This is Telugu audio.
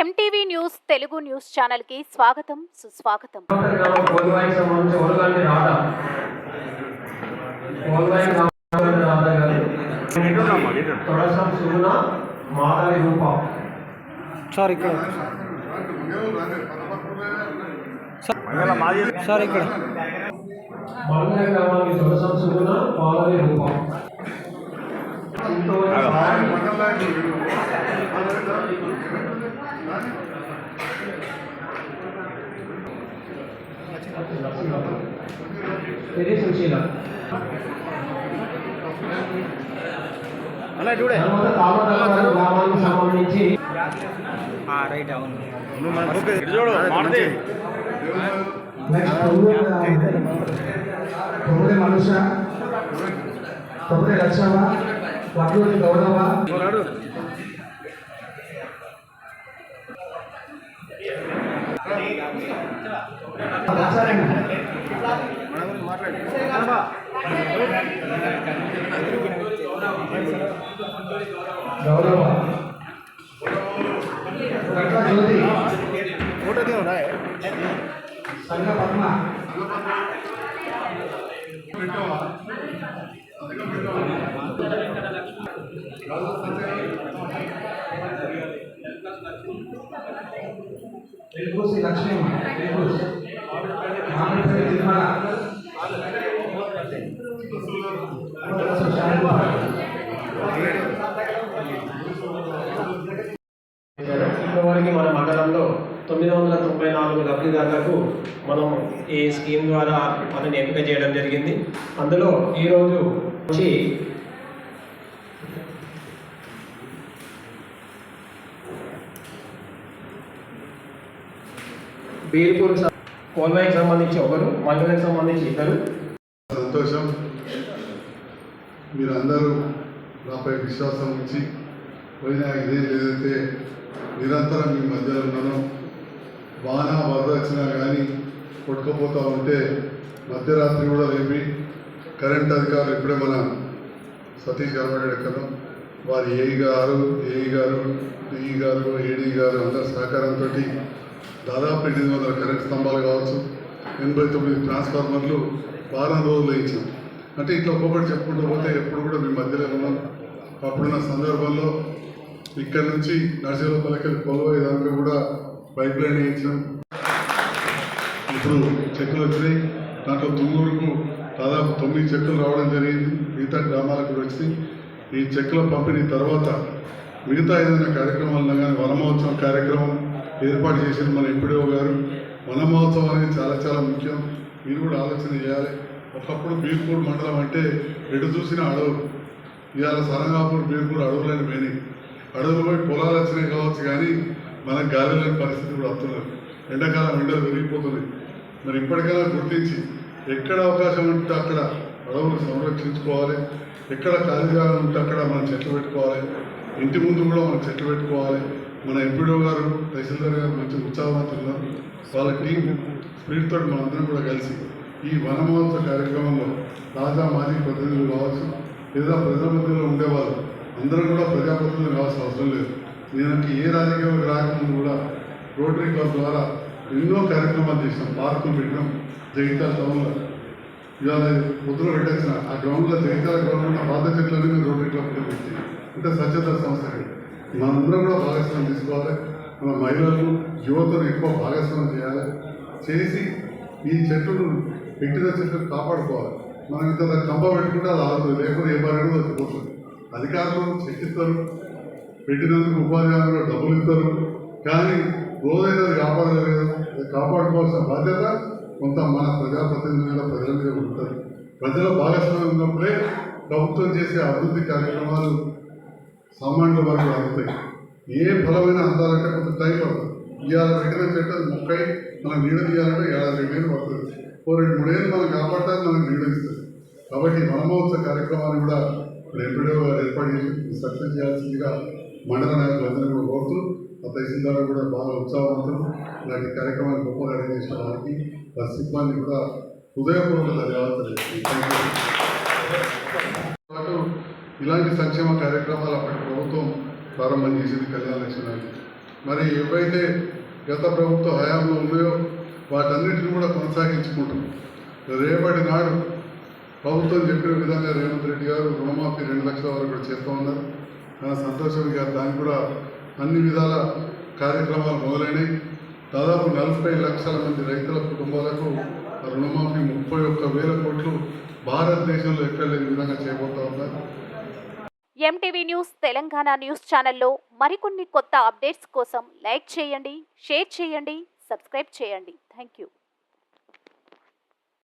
ఎంటీవీ న్యూస్ తెలుగు న్యూస్ ఛానల్కి స్వాగతం సుస్వాగతం. సార్ ఇక్కడ. సార్ ఇక్కడ. మంగళ గ్రామానికి తొడసం సుగుణ మాధవి రూప. ఇది సుశీల అలా చూడే. గ్రామానికి సంబంధించి రైట్ అవును. నెక్స్ట్ తొమ్మిది తొమ్మిది మనుష తొమ్మిది లక్షవ గౌరవ. గౌరవ గట్ల జ్యోతి ఫోటో దిగురా సంఘ పద్మ తెలుగుసి లక్ష్మి వెలుగుసి మామిడిపల్లి తిరుమల ఇప్పటివరకు మన మండలంలో తొమ్మిది వందల తొంభై నాలుగు లబ్ధిదారులకు మనం ఈ స్కీమ్ ద్వారా మనని ఎంపిక చేయడం జరిగింది. అందులో ఈరోజు వచ్చి బీర్పూర్ కోల్వాయికి సంబంధించి ఒకరు మండలికి సంబంధించి ఇద్దరు. సంతోషం. మీరందరూ నాపై విశ్వాసం ఉంచి పోయిన ఇదేం ఏదైతే నిరంతరం మీ మధ్యలో ఉన్నానో. వాన వరద వచ్చినా కానీ కొట్టుకుపోతూ ఉంటే మధ్యరాత్రి కూడా లేపి కరెంట్ అధికారులు ఇప్పుడే మన సతీష్ గారు ఎక్కడం వారి ఏఈ గారు ఏఈ గారు డిఈ గారు ఏడీ గారు అందరి సహకారంతో దాదాపు ఎనిమిది వందల కరెంట్ స్తంభాలు కావచ్చు ఎనభై తొమ్మిది ట్రాన్స్ఫార్మర్లు వారం రోజులు ఇచ్చాం. అంటే ఇట్లా ఒక్కొక్కటి చెప్పుకుంటూ పోతే ఎప్పుడు కూడా మీ మధ్యలో ఉన్నాం. అప్పుడున్న సందర్భంలో ఇక్కడ నుంచి నర్సీలపల్లికి కొలవే దానికి కూడా పైప్ లైన్ వేయించాం ఇప్పుడు చెక్కులు వచ్చినాయి. దాంట్లో తుమ్మూరుకు దాదాపు తొమ్మిది చెక్కులు రావడం జరిగింది. మిగతా గ్రామాలకు వచ్చి ఈ చెక్కుల పంపిణీ తర్వాత మిగతా ఏదైనా కార్యక్రమాలు కానీ వనమహోత్సవం కార్యక్రమం ఏర్పాటు చేసిన మన ఎంపీడీఓ గారు. వనమహోత్సవం అనేది చాలా చాలా ముఖ్యం. మీరు కూడా ఆలోచన చేయాలి. ఒకప్పుడు బీర్పూర్ మండలం అంటే ఎటు చూసిన అడవులు ఇవాళ సరంగాపూర్ బీర్పూర్ అడవులని పోయినాయి అడవులు పోయి పొలాలు వచ్చినాయి కావచ్చు కానీ మనకు గాలి లేని పరిస్థితి కూడా వస్తున్నారు ఎండాకాలం ఎండలు పెరిగిపోతుంది. మరి ఇప్పటికైనా గుర్తించి ఎక్కడ అవకాశం ఉంటే అక్కడ అడవులు సంరక్షించుకోవాలి. ఎక్కడ ఖాళీ జాగా ఉంటే అక్కడ మనం చెట్లు పెట్టుకోవాలి. ఇంటి ముందు కూడా మనం చెట్లు పెట్టుకోవాలి. మన ఎంపీడో గారు తహసీల్దార్ గారు మంచి ఉత్సాహవంతున్నారు వాళ్ళ టీం స్పీడ్ తోటి మనందరం కూడా కలిసి ఈ వనమహోత్సవ కార్యక్రమంలో రాజా మాజీ ప్రతినిధులు కావచ్చు లేదా ప్రజాప్రతినిధులు ఉండేవారు ఉండేవాళ్ళు అందరూ కూడా ప్రజాప్రతినిధులు కావాల్సిన అవసరం లేదు. నేను ఏ రాజకీయం రాకముందు కూడా రోటరీ క్లబ్ ద్వారా ఎన్నో కార్యక్రమాలు చేసినాం పార్కులు పెట్టినాం. జగిత్యాల టౌన్లో. ఇవాళ ముద్ర పెట్టేసిన ఆ గ్రౌండ్లో జగితాల గ్రౌండ్ పాత చెట్లని మీరు రోడ్డు ఇట్లా పెట్టి అంటే స్వచ్ఛత సంస్థ మనందరం కూడా భాగస్వామ్యం తీసుకోవాలి. మన మహిళలు యువతను ఎక్కువ భాగస్వామ్యం చేయాలి. చేసి ఈ చెట్లను పెట్టిన చెట్లను కాపాడుకోవాలి. మనం ఇంత కంప పెట్టుకుంటే అది ఆగుతుంది. లేకపోతే ఏ పని కూడా వచ్చిపోతుంది అధికారులు చెక్కిస్తారు పెట్టినందుకు ఉపాధి హామీలో డబ్బులు ఇస్తారు. కానీ రోజైతే అది కాపాడలేదు కాపాడుకోవాల్సిన బాధ్యత కొంత మన ప్రజాప్రతినిధుల మీద ప్రజల మీద ఉంటుంది. ప్రజల భాగస్వామ్యం ఉన్నప్పుడే ప్రభుత్వం చేసే అభివృద్ధి కార్యక్రమాలు సామాన్యుల వరకు అందుతాయి ఏ ఫలమైన అందాలంటే కొంత టైం పడుతుంది. ఇవాళ పెట్టిన చెట్టు ముక్కై మనం నీడ తీయాలంటే ఏడాది రెండేళ్ళు పడుతుంది. ఓ రెండు మూడేళ్ళు మనం కాపాడటానికి మనకు నీడ ఇస్తుంది. కాబట్టి వనమహోత్సవ కార్యక్రమాన్ని కూడా ఇప్పుడు ఎంపీడీఓ గారు ఏర్పాటు చేసి సక్సెస్ చేయాల్సిందిగా మండల నాయకులందరూ కూడా కోరుతూ ఆ తహసీల్దారు కూడా బాగా ఉత్సాహవంతులు. ఇలాంటి కార్యక్రమాన్ని గొప్పగా అరేంజ్ చేసిన వారికి సిబ్బంది కూడా హృదయపూర్వక ధన్యవాదాలు పాటు ఇలాంటి సంక్షేమ కార్యక్రమాలు అప్పటి ప్రభుత్వం ప్రారంభం చేసింది కళ్యాణ లక్ష్మి మరి ఏవైతే గత ప్రభుత్వ హయాంలో ఉన్నాయో వాటన్నిటిని కూడా కొనసాగించుకుంటాం రేపటి నాడు ప్రభుత్వం చెప్పిన విధంగా రేవంత్ రెడ్డి గారు రుణమాఫీ రెండు లక్షల వరకు కూడా చేస్తూ ఉన్నారు. సంతోషం గారు దానికి కూడా అన్ని విధాల కార్యక్రమాలు మొదలైనవి దాదాపు నలభై లక్షల మంది రైతుల కుటుంబాలకు రుణమాఫీ ముప్పై ఒక్క వేల కోట్లు భారతదేశంలో ఎక్కడలేని విధంగా చేయబోతా ఉన్నారు. ఎంటీవీ న్యూస్ తెలంగాణ న్యూస్ ఛానల్లో మరికొన్ని కొత్త అప్డేట్స్ కోసం లైక్ చేయండి షేర్ చేయండి సబ్స్క్రైబ్ చేయండి. Thank you